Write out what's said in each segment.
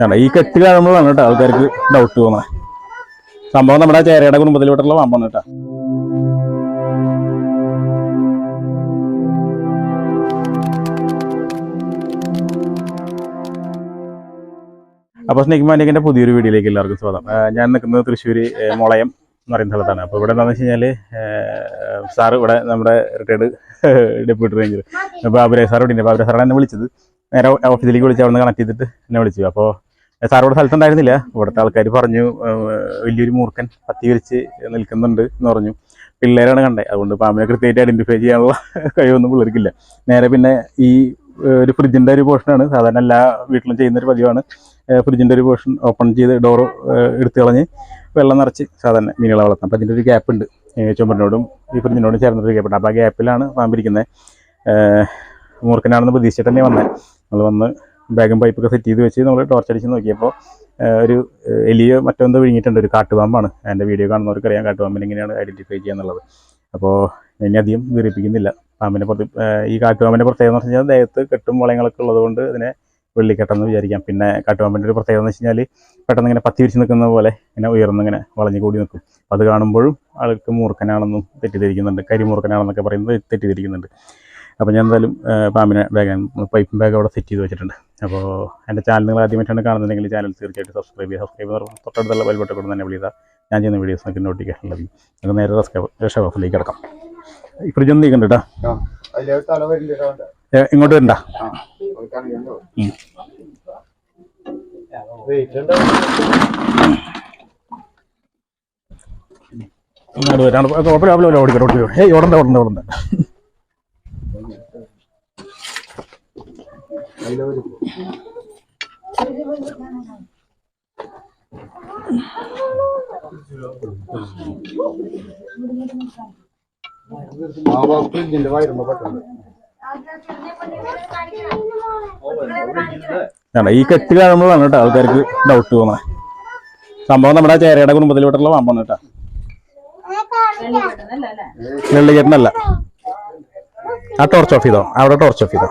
വേണ്ട ഈ കെട്ട് കാണുമ്പോഴാണ് കേട്ടോ ആൾക്കാർക്ക് ഡൗട്ട് തോന്നുന്നത് സംഭവം നമ്മുടെ ചേരയുടെ കുടുംബത്തിലോട്ടുള്ള പാമ്പാണ് കേട്ടോ. അപ്പോൾ സ്നേഹ് മാനിക്കിന്റെ പുതിയൊരു വീഡിയോയിലേക്ക് എല്ലാവർക്കും സ്വാഗതം. ഞാൻ നിൽക്കുന്നത് തൃശ്ശൂർ മുളയം എന്ന് പറയുന്ന സ്ഥലത്താണ്. അപ്പോൾ ഇവിടെ എന്താണെന്ന് വെച്ച് കഴിഞ്ഞാൽ സാറ് ഇവിടെ നമ്മുടെ റിട്ടയർഡ് ഡെപ്യൂട്ടി റേഞ്ചർ ബാബുരേ സാർ ഇവിടെ ഉണ്ട് ബാബുരേ സാറാണ് എന്നെ വിളിച്ചത്. നേരെ ഓഫീസിലേക്ക് വിളിച്ച് അവിടെ നിന്ന് കണക്ട് ചെയ്തിട്ട് എന്നെ വിളിച്ചു. അപ്പോൾ സാറോട് സ്ഥലത്ത് ഉണ്ടായിരുന്നില്ല. ഇവിടുത്തെ ആൾക്കാർ പറഞ്ഞു വലിയൊരു മൂർഖൻ പത്തി വിരിച്ച് നിൽക്കുന്നുണ്ട് എന്ന് പറഞ്ഞു. പിള്ളേരാണ് കണ്ടത് അതുകൊണ്ട് പാമ്പിനെ കൃത്യമായിട്ട് ഐഡന്റിഫൈ ചെയ്യാനുള്ള കഴിവൊന്നും പിള്ളേർക്കില്ല. നേരെ പിന്നെ ഈ ഒരു ഫ്രിഡ്ജിന്റെ ഒരു പോർഷനാണ് സാധാരണ എല്ലാ വീട്ടിലും ചെയ്യുന്ന ഒരു പതിവാണ്. ഫ്രിഡ്ജിന്റെ ഒരു പോർഷൻ ഓപ്പൺ ചെയ്ത് ഡോർ എടുത്തു കളഞ്ഞ് വെള്ളം നിറച്ച് സാധാരണ മീനുകളെ വളർത്താം. അപ്പം അതിന്റെ ഒരു ഗ്യാപ്പ് ഉണ്ട്. ചുമരിനോടും ഈ ഫ്രിഡ്ജിനോടും ചേർന്നൊരു ഗ്യാപ്പ് ഉണ്ട്. അപ്പോൾ ആ ഗ്യാപ്പിലാണ് പാമ്പിരിക്കുന്നത് മൂർഖനാണെന്ന് പ്രതീക്ഷിച്ചിട്ട് തന്നെ വന്നത് നമ്മൾ വന്ന് ബാഗും പൈപ്പൊക്കെ സെറ്റ് ചെയ്ത് വെച്ച് നമ്മൾ ടോർച്ച് അടിച്ച് നോക്കിയപ്പോൾ ഒരു എലിയോ മറ്റെന്തോ വിഴുങ്ങിയിട്ടുണ്ട്. ഒരു കാട്ടുപാമ്പാണ്. എന്റെ വീഡിയോ കാണുന്നവർക്ക് അറിയാം കാട്ടുപാമ്പിനെ എങ്ങനെയാണ് ഐഡന്റിഫൈ ചെയ്യുക എന്നുള്ളത്. അപ്പോൾ ഇനി അധികം വീറിപ്പിക്കുന്നില്ല പാമ്പിനെ പുറത്ത് ഈ കാട്ടുപാമ്പിന്റെ പ്രത്യേകത എന്ന് വെച്ച് കഴിഞ്ഞാൽ ദേഹത്ത് കെട്ടും വളയങ്ങളൊക്കെ ഉള്ളതുകൊണ്ട് ഇതിനെ വെള്ളിക്കെട്ടെന്ന് വിചാരിക്കാം. പിന്നെ കാട്ടുപാമ്പിന്റെ ഒരു പ്രത്യേകത എന്ന് വെച്ച് കഴിഞ്ഞാൽ പെട്ടെന്ന് ഇങ്ങനെ പത്തി വിരിച്ച് നിൽക്കുന്ന പോലെ ഇങ്ങനെ ഉയർന്നിങ്ങനെ വളഞ്ഞു കൂടി നിൽക്കും. അത് കാണുമ്പോഴും ആൾക്ക് മൂർഖനാണെന്നും തെറ്റിദ്ധരിക്കുന്നുണ്ട്. കരിമൂർഖനാണെന്നൊക്കെ പറയുന്നത് തെറ്റിദ്ധരിക്കുന്നുണ്ട്. അപ്പോൾ ഞാൻ എന്തായാലും പാമ്പിനെ ബാഗ് പൈപ്പും ബാഗ് അവിടെ സെറ്റ് ചെയ്ത് വെച്ചിട്ടുണ്ട്. അപ്പോൾ എന്റെ ചാനൽ നിങ്ങൾ ആദ്യമായിട്ടാണ് കാണുന്നതെങ്കിൽ ചാനൽ തീർച്ചയായിട്ടും സബ്സ്ക്രൈബ് ചെയ്യുക. സബ്സ്ക്രൈബ് ചെയ്യുന്ന തൊട്ടടുത്തുള്ള ബെൽബട്ടൊക്കെ കൊണ്ട് തന്നെ വിളിക്കുക. ഞാൻ ചെയ്യുന്ന വീഡിയോസ് നിങ്ങൾക്ക് നോട്ടിഫിക്കേഷൻ ലഭിക്കും. നമുക്ക് നേരെ രക്ഷ ഓഫിലേക്ക് കിടക്കാം. ഫ്രിഡ്ജ് ഒന്നും നീക്കണ്ട കേട്ടോ. ഇങ്ങോട്ട് വരണ്ട. ഇങ്ങോട്ട് വരാണ് കുഴപ്പമില്ല. ഓടിക്കട്ടെ ഓടിക്കട്ടെ. ഏയ് ഓടണ്ട ഓടണ്ട ഓടണ്ട. വേണ്ട ഈ കെട്ട് കാണുമ്പോഴാണ് കേട്ടോ ആൾക്കാർക്ക് ഡൗട്ട് തോന്നുന്നത് സംഭവം നമ്മുടെ ചേരയുടെ കുടുംബത്തിലോട്ടുള്ള പാമ്പാണ് കേട്ടോ. വെള്ളിച്ചേട്ടനല്ല ആ ടോർച്ച് ഓഫ് ചെയ്തോ? അവിടെ ടോർച്ച് ഓഫ് ചെയ്തോ?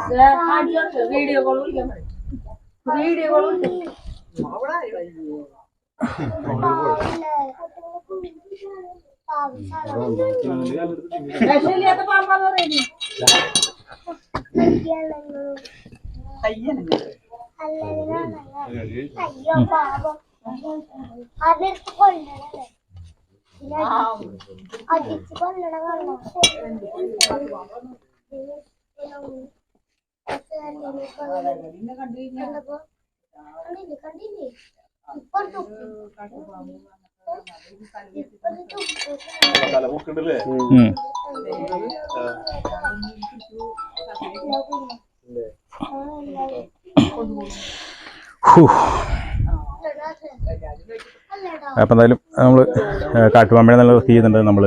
അതെടുത്ത് കൊല്ലണല്ലേ അടിച്ച് കൊല്ലണ. കാണണം കണ്ടപ്പോ അപ്പം എന്തായാലും നമ്മൾ കാട്ടുപാമ്പിനെ നല്ല റെസ്ക്യൂ ചെയ്യുന്നുണ്ട്. നമ്മൾ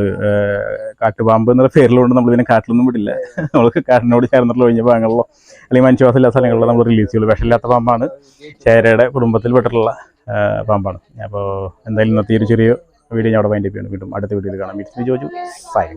കാട്ടുപാമ്പ് എന്നുള്ള പേരിലുകൊണ്ട് നമ്മൾ ഇതിനെ കാട്ടിലൊന്നും വിടില്ല. നമ്മൾ കാട്ടിനോട് ചേർന്നിട്ടുള്ള ഒഴിഞ്ഞ ഭാഗങ്ങളിലോ അല്ലെങ്കിൽ മനുഷ്യവാസമില്ലാത്ത സ്ഥലങ്ങളിലോ നമ്മൾ റിലീസ് ചെയ്യുള്ളൂ. വിഷമില്ലാത്ത പാമ്പാണ്. ചേരയുടെ കുടുംബത്തിൽ പെട്ടിട്ടുള്ള പാമ്പാണ്. അപ്പോൾ എന്തായാലും ഇന്നത്തെ ഒരു ചെറിയ വീഡിയോ ഞാൻ അവിടെ വൈൻഡപ്പ് ചെയ്യണം വീണ്ടും അടുത്ത വീഡിയോയിൽ കാണാം. മിറ്റ് ജോജു സൈൻ